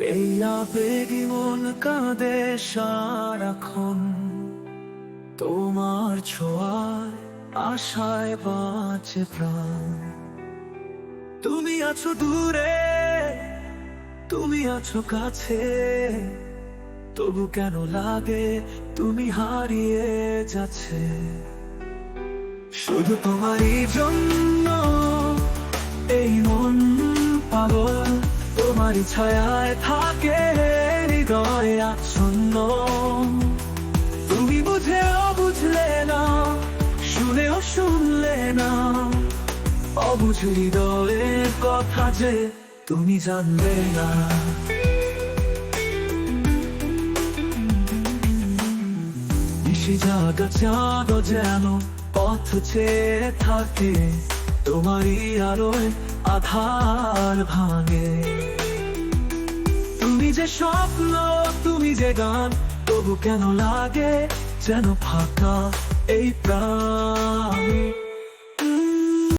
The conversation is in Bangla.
এই আবেগি মন কাঁদে সারাক্ষণ। তোমার ছোঁয়ায় আশায় বাঁচে প্রাণ। তুমি আছো দূরে, তুমি আছো কাছে। তবু কেন লাগে তুমি হারিয়ে যাচ্ছে? শুধু তোমারই জন্য তোমারই ছায়ায় থাকে হৃদয় আচ্ছন্ন তুমি বুঝেও বুঝলে না, শুনেও শুনলে না। অবুঝ হৃদয়ের কথা যে তুমি জানলে না। যেন পথ থাকে, তোমারই আলোয় আধার ভাঙে। যে স্বপ্ন তুমি যে গান তবু কেন লাগে যেন ফাঁকা এই প্রাণ?